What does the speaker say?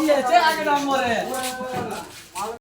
이제 아니란 말에.